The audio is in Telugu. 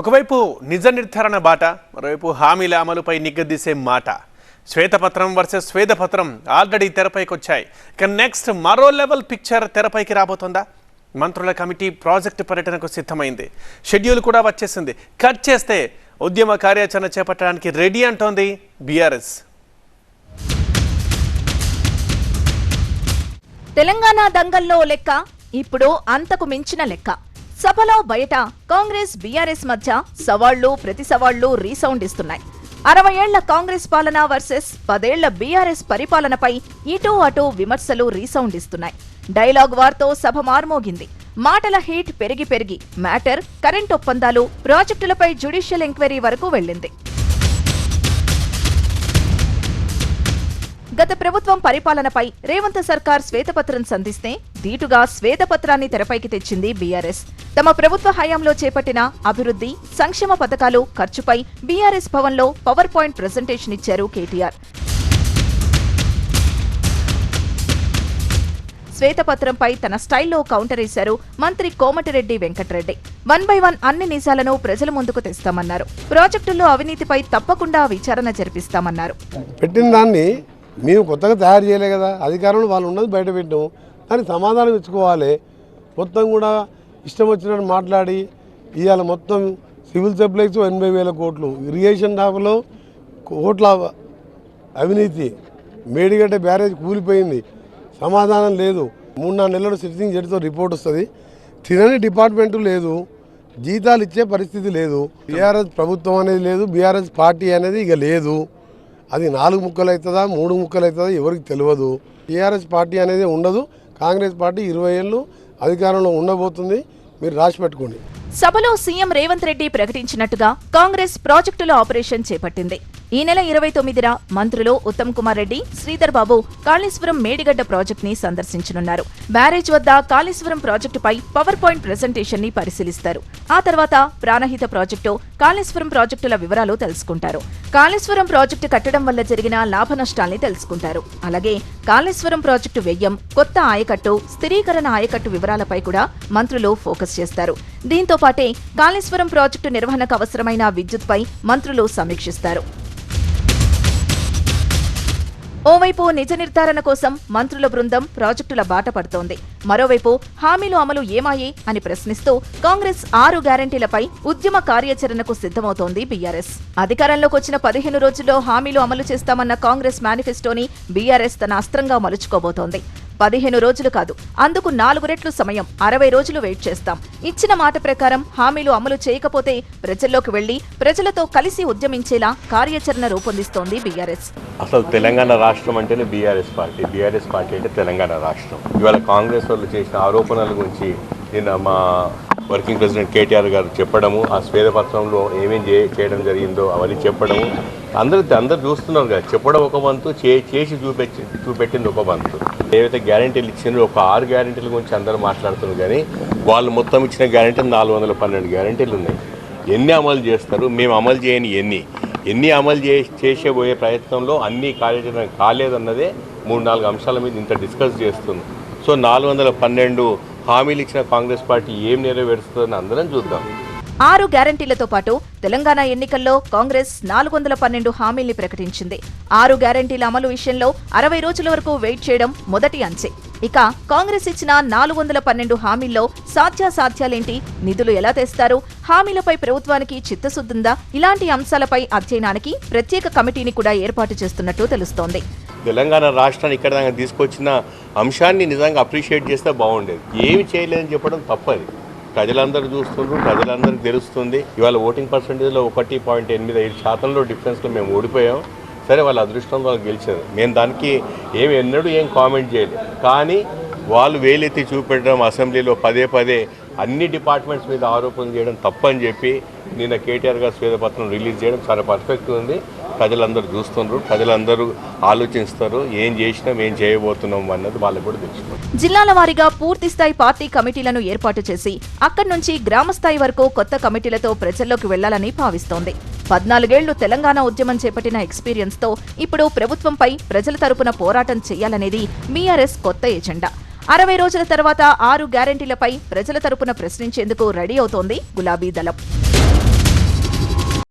ఒకవైపు నిజ నిర్ధారణ బాట మరోవైపు హామీల అమలుపై నిగ్గదీసే మాట. శ్వేతపత్రం వర్సెస్ శ్వేతపత్రం ఆల్రెడీ తెరపైకి వచ్చాయి ఇక నెక్స్ట్ మరో లెవెల్ పిక్చర్ తెరపైకి రాబోతోందా? మంత్రుల కమిటీ ప్రాజెక్టు పర్యటనకు సిద్ధమైంది. షెడ్యూల్ కూడా వచ్చేసింది. కట్ చేస్తే ఉద్యమ కార్యాచరణ చేపట్టడానికి రెడీ అంటోంది బీఆర్ఎస్. తెలంగాణ దంగల్లో లెక్క ఇప్పుడు అంతకు మించిన లెక్క. సభలో బయట కాంగ్రెస్ బీఆర్ఎస్ మధ్య సవాళ్ళు ప్రతి సవాళ్ళు రీసౌండ్ ఇస్తున్నాయి. అరవై ఏళ్ళ కాంగ్రెస్ పాలన వర్సెస్ పదేళ్ళ బీఆర్ఎస్ పరిపాలనపై ఇటూ అటూ విమర్శలు రీసౌండ్ ఇస్తున్నాయి. డైలాగ్ వార్తో సభ మార్మోగింది. మాటల హీట్ పెరిగి పెరిగి మ్యాటర్ కరెంట్ ఒప్పందాలు ప్రాజెక్టులపై జ్యుడిషియల్ ఎంక్వైరీ వరకు వెళ్ళింది. గత ప్రభుత్వం పరిపాలనపై రేవంత్ సర్కార్ శ్వేతపత్రం సంధిస్తే ధీటుగా శ్వేతపత్రాన్ని తెరపైకి తెచ్చింది బీఆర్ఎస్. తమ ప్రభుత్వ హయాంలో చేపట్టిన అభివృద్ధి సంక్షేమ పథకాలు ఖర్చుపై బీఆర్ఎస్ భవన్లో పవర్ పాయింట్ ప్రజెంటేషన్ ఇచ్చారు కేటీఆర్. శ్వేతపత్రంపై తన స్టైల్లో కౌంటర్ వేశారు మంత్రి Komatireddy Venkatreddy. One by one అన్ని నిజాలను ప్రజల ముందుకు తెస్తామన్నారు. ప్రాజెక్టుల్లో అవినీతిపై తప్పకుండా విచారణ జరిపిస్తామన్నారు. పెట్టిన దాన్ని మేము కొత్తగా తయారు చేయలే కదా. అధికారంలో వాళ్ళు ఉన్నది బయట పెట్టాము దానికి సమాధానం ఇచ్చుకోవాలి. మొత్తం కూడా ఇష్టం వచ్చినట్టు మాట్లాడి ఇవాళ మొత్తం సివిల్ సప్లైస్ ఎనభై వేల కోట్లు. ఇరిగేషన్ డాబులో కోట్ల అవినీతి. మేడిగడ్డ బ్యారేజ్ కూలిపోయింది. సమాధానం లేదు. మూడు నాలుగు నెలలు సిట్టింగ్ జడ్జితో రిపోర్ట్ వస్తుంది. తినని డిపార్ట్మెంటు లేదు. జీతాలు ఇచ్చే పరిస్థితి లేదు. బీఆర్ఎస్ ప్రభుత్వం అనేది లేదు. బీఆర్ఎస్ పార్టీ అనేది ఇక లేదు. అది నాలుగు ముక్కలు అవుతుందా మూడు ముక్కలు అవుతుందా ఎవరికి తెలియదు. టీఆర్ఎస్ పార్టీ అనేది ఉండదు. కాంగ్రెస్ పార్టీ ఇరవై ఏళ్ళు అధికారంలో ఉండబోతుంది. మీరు రాసి పెట్టుకోండి. సభలో సీఎం రేవంత్ రెడ్డి ప్రకటించినట్టుగా కాంగ్రెస్ ప్రాజెక్టుల ఆపరేషన్ చేపట్టింది. ఈ నెల ఇరవై తొమ్మిదిన మంత్రులు ఉత్తమ్ కుమార్ రెడ్డి శ్రీధర్ బాబు కాళేశ్వరం మేడిగడ్డ ప్రాజెక్ట్ని సందర్శించనున్నారు. బ్యారేజ్ వద్ద కాళేశ్వరం ప్రాజెక్టుపై పవర్ పాయింట్ ప్రెజెంటేషన్ని పరిశీలిస్తారు. ఆ తర్వాత ప్రాణహిత ప్రాజెక్టు కాళేశ్వరం ప్రాజెక్టుల వివరాలు తెలుసుకుంటారు. కాళేశ్వరం ప్రాజెక్టు కట్టడం వల్ల జరిగిన లాభ నష్టాల్ని తెలుసుకుంటారు. అలాగే కాళేశ్వరం ప్రాజెక్టు వ్యయం కొత్త ఆయకట్టు స్థిరీకరణ ఆయకట్టు వివరాలపై కూడా మంత్రులు ఫోకస్ చేస్తారు. దీంతో పాటే కాళేశ్వరం ప్రాజెక్టు నిర్వహణకు అవసరమైన విద్యుత్పై మంత్రులు సమీక్షిస్తారు. ఓవైపు నిజ నిర్ధారణ కోసం మంత్రుల బృందం ప్రాజెక్టుల బాట పడుతోంది. మరోవైపు హామీలు అమలు ఏమాయే అని ప్రశ్నిస్తూ కాంగ్రెస్ ఆరు గ్యారంటీలపై ఉద్యమ కార్యాచరణకు సిద్ధమవుతోంది బీఆర్ఎస్. అధికారంలోకి వచ్చిన పదిహేను రోజుల్లో హామీలు అమలు చేస్తామన్న కాంగ్రెస్ మేనిఫెస్టోని బీఆర్ఎస్ తన అస్త్రంగా మలుచుకోబోతోంది. పదిహేను రోజులు కాదు. అందుకు నాలుగు రెట్లు సమయం అరవై రోజులు వెయిట్ చేస్తాం. ఇచ్చిన మాట ప్రకారం హామీలు అమలు చేయకపోతే ప్రజల్లోకి వెళ్ళి ప్రజలతో కలిసి ఉద్యమించేలా కార్యాచరణ రూపొందిస్తోంది బీఆర్ఎస్. అసలు తెలంగాణ రాష్ట్రం అంటేనే బీఆర్ఎస్ పార్టీ. బీఆర్ఎస్ పార్టీ అంటే తెలంగాణ రాష్ట్రం. ఇవాళ కాంగ్రెస్ వాళ్ళు చేసిన ఆరోపణల గురించి నిన్న మా వర్కింగ్ ప్రెసిడెంట్ కేటీఆర్ గారు చెప్పడము ఆ శ్వేతపత్రంలో ఏమేం చే చేయడం జరిగిందో అవన్నీ చెప్పడము. అందరూ అందరు చూస్తున్నారు కదా చెప్పడం ఒక వంతు చే చేసి చూపెట్టి చూపెట్టింది ఒక వంతు ఏవైతే గ్యారంటీలు ఇచ్చిండ్రో ఒక ఆరు గ్యారంటీల గురించి అందరూ మాట్లాడుతున్నారు కానీ వాళ్ళు మొత్తం ఇచ్చిన గ్యారంటీ నాలుగు వందల పన్నెండు గ్యారంటీలు ఉన్నాయి. ఎన్ని అమలు చేస్తారు? మేము అమలు చేయని ఎన్ని? ఎన్ని అమలు చే చేసేబోయే ప్రయత్నంలో అన్నీ కాలేజీ కాలేదన్నదే మూడు నాలుగు అంశాల మీద ఇంత డిస్కస్ చేస్తుంది. సో నాలుగు వందల పన్నెండు హామీలు ఇచ్చిన కాంగ్రెస్ పార్టీ ఏం నెరవేరుస్తుందని అందరం చూద్దాం. ఆరు గ్యారంటీలతో పాటు తెలంగాణ ఎన్నికల్లో కాంగ్రెస్ నాలుగు వందల పన్నెండు హామీల్ని ప్రకటించింది. ఆరు గ్యారంటీల అమలు విషయంలో అరవై రోజుల వరకు వెయిట్ చేయడం మొదటి అంచె. ఇక కాంగ్రెస్ ఇచ్చిన నాలుగు వందల పన్నెండు హామీల్లో సాధ్యాసాధ్యాలేంటి నిధులు ఎలా తెస్తారు హామీలపై ప్రభుత్వానికి చిత్తశుద్దుందా ఇలాంటి అంశాలపై అధ్యయనానికి ప్రత్యేక కమిటీని కూడా ఏర్పాటు చేస్తున్నట్టు తెలుస్తోంది. తెలంగాణ రాష్ట్రాన్ని ఇక్కడ తీసుకొచ్చిన అంశాన్ని నిజంగా అప్రిషియేట్ చేస్తే బాగుండేది. ఏమి చేయలేదని చెప్పడం తప్పది. ప్రజలందరూ చూస్తున్నారు ప్రజలందరికీ తెలుస్తుంది. ఇవాళ ఓటింగ్ పర్సంటేజ్లో ఒకటి పాయింట్ ఎనిమిది ఐదు శాతంలో డిఫరెన్స్లో మేము ఓడిపోయాం. సరే వాళ్ళ అదృష్టం వాళ్ళు గెలిచారు. మేము దానికి ఏమి ఎన్నడూ ఏం కామెంట్ చేయలేదు. కానీ వాళ్ళు వేలెత్తి చూపెట్టడం అసెంబ్లీలో పదే పదే అన్ని డిపార్ట్మెంట్స్ మీద ఆరోపణలు చేయడం తప్పని చెప్పి నిన్న కేటీఆర్ గారు శ్వేతపత్రం రిలీజ్ చేయడం చాలా పర్ఫెక్ట్ ఉంది. ప్రజలందరూ చూస్తున్నారు ప్రజలందరూ ఆలోచిస్తారు ఏం చేసినాం ఏం చేయబోతున్నాం అన్నది వాళ్ళు కూడా తెలుసుకోండి జిల్లాల వారీగా పూర్తి స్థాయి పార్టీ కమిటీలను ఏర్పాటు చేసి అక్కడి నుంచి గ్రామ స్థాయి వరకు కొత్త కమిటీలతో ప్రజల్లోకి వెళ్ళాలని భావిస్తోంది. పద్నాలుగేళ్ళు తెలంగాణ ఉద్యమం చేపట్టిన ఎక్స్పీరియన్స్తో ఇప్పుడు ప్రభుత్వంపై ప్రజల తరపున పోరాటం చేయాలనేది మీఆర్ఎస్ కొత్త ఎజెండా. అరవై రోజుల తర్వాత ఆరు గ్యారంటీలపై ప్రజల తరపున ప్రశ్నించేందుకు రెడీ అవుతోంది గులాబీ దళం.